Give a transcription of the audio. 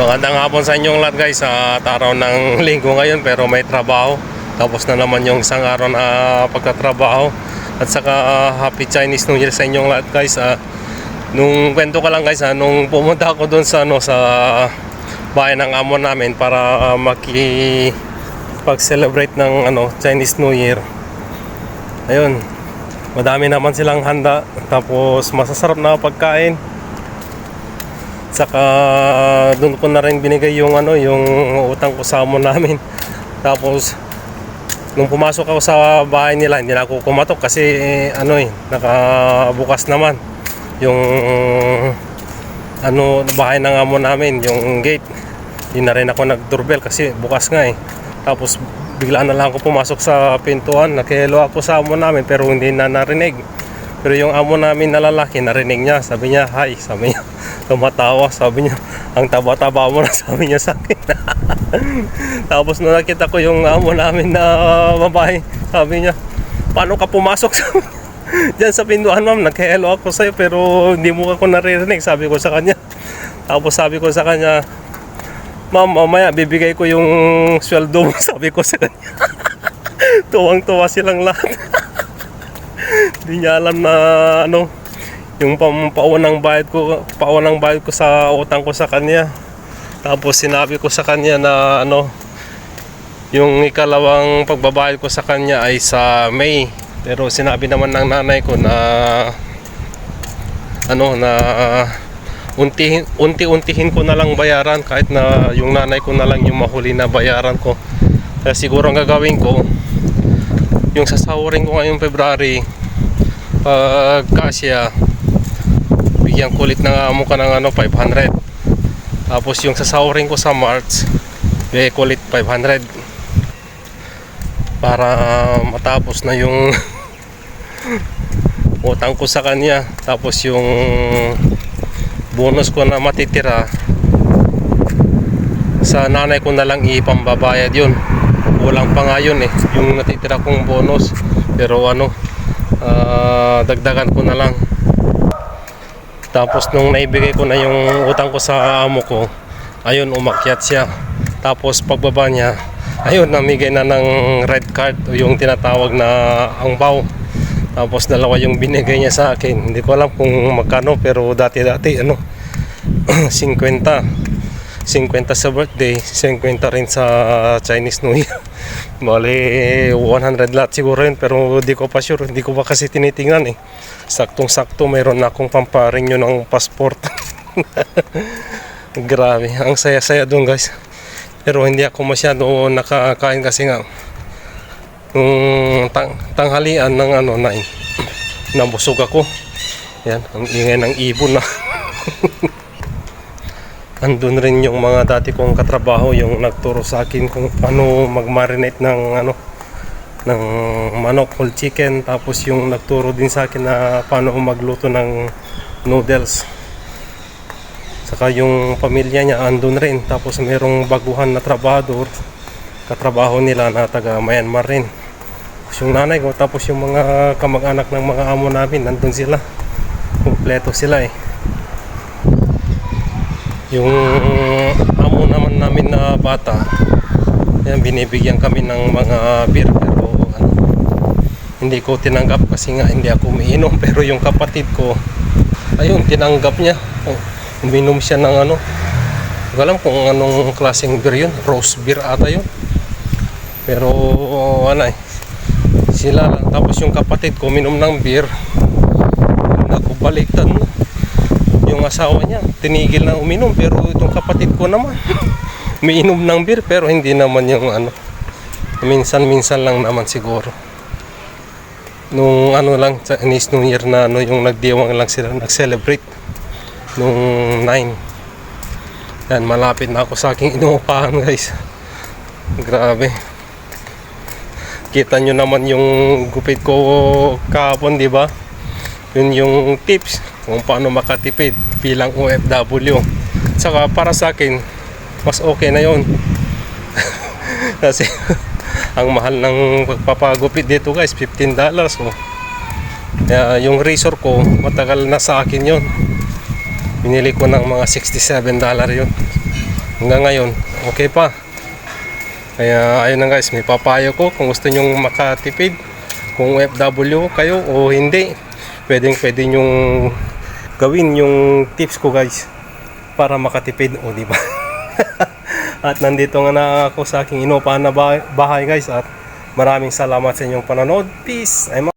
Magandang hapon sa inyong lahat guys sa araw ng linggo ngayon pero may trabaho. Tapos na naman yung isang araw na pagtatrabaho. At saka ah, happy Chinese New Year sa inyong lahat guys. Ah, nung kwento ka lang guys, ah, nung pumunta ako doon sa ano sa bahay ng amo namin para ah, maki pag-celebrate ng ano Chinese New Year. Ayun. Madami naman silang handa tapos masasarap na pagkain. Saka doon ko na rin binigay yung ano, yung utang ko sa amo namin. Tapos nung pumasok ako sa bahay nila, hindi na ako kumatok kasi ano eh, nakabukas naman yung ano bahay ng amo namin, yung gate. Hindi na rin ako nag-doorbell kasi bukas nga eh. Tapos bigla na lang ako pumasok sa pintuan, nakihelo ako sa amo namin pero hindi na narinig. Pero yung amo namin na lalaki, narinig niya. Sabi niya, hi. Sabi niya, tumatawa. Sabi niya, ang taba-taba mo na. Sabi niya sa akin. Tapos nung nakita ko yung amo namin na babae, sabi niya, paano ka pumasok sa Diyan sa pintuan ma'am, nag-hello ako sa'yo pero hindi mo ako naririnig, sabi ko sa kanya. Tapos sabi ko sa kanya, ma'am, mamaya bibigay ko yung sweldo mo, sabi ko sa kanya. Tuwang-tuwa silang lahat. Hindi niya alam na ano, yung pampaunang bayad ko, paunang bayad ko sa utang ko sa kanya. Tapos sinabi ko sa kanya na ano, yung ikalawang pagbabayad ko sa kanya ay sa May. Pero sinabi naman ng nanay ko na ano na untihin, unti-untihin ko na lang bayaran kahit na yung nanay ko na lang yung mahuli na bayaran ko. Kaya siguro ang gagawin ko, yung sasawarin ko ngayong February, pag kasya, bigyan kulit na mo ka ng ano, 500. Tapos yung sasawarin ko sa March, bigyan kulit 500. Para matapos na yung utang ko sa kanya. Tapos yung bonus ko na matitira, sa nanay ko na lang ipambabayad yun. Kulang pa nga yun eh, yung natitira kong bonus. Pero ano, ah, dagdagan ko na lang. Tapos nung naibigay ko na yung utang ko sa amo ko, ayun umakyat siya. Tapos pagbaba niya, ayun namigay na ng red card o yung tinatawag na angbaw. Tapos dalawa yung binigay niya sa akin. Hindi ko alam kung magkano pero dati-dati ano 50. 50 sa birthday, 50 rin sa Chinese New Year. Bali 100 lahat siguro yun pero di ko pa sure, hindi ko pa kasi tinitingnan eh. Saktong-sakto mayroon na akong pamparing yun ng passport. Grabe, ang saya-saya doon guys. Pero hindi ako masyado nakakain kasi nga nung tang tanghalian ng ano na nabusog ako. Yan, ang ingay ng ibon na. andun rin yung mga dati kong katrabaho yung nagturo sa akin kung paano mag-marinate ng ano ng manok whole chicken. Tapos yung nagturo din sa akin na paano magluto ng noodles. Saka yung pamilya niya andun rin. Tapos merong baguhan na trabador katrabaho nila na taga Myanmar rin. Tapos yung nanay ko tapos yung mga kamag-anak ng mga amo namin nandun sila. Kumpleto sila eh yung amo naman namin na bata, yan, binibigyan kami ng mga beer pero ano, hindi ko tinanggap kasi nga hindi ako umiinom pero yung kapatid ko, ayun, tinanggap niya. Oh, uminom siya ng ano, alam kung anong klaseng beer yun, rose beer ata yun. Pero ano eh, sila lang. Tapos yung kapatid ko, uminom ng beer, ako baliktad mo yung asawa niya. Tinigil na uminom pero itong kapatid ko naman umiinom ng beer pero hindi naman yung ano. Minsan-minsan lang naman siguro. Nung ano lang Chinese New Year na ano yung nagdiwang lang sila nag-celebrate nung 9 yan malapit na ako sa aking inuupahan guys. Grabe. Kita nyo naman yung gupit ko kahapon di ba? Yun yung tips kung paano makatipid bilang OFW. Saka para sa akin, mas okay na yon Kasi ang mahal ng pagpapagupit dito guys, 15 dollars. Oh. Yung razor ko, matagal na sa akin yon Binili ko ng mga 67 dollar yon hanggang ngayon okay pa kaya ayun na guys may papayo ko kung gusto nyong makatipid kung FW kayo o hindi pwedeng pwede nyong gawin yung tips ko guys para makatipid. O di ba? At nandito nga na ako sa aking inupahan na bahay, guys. At maraming salamat sa inyong panonood. Peace. I'm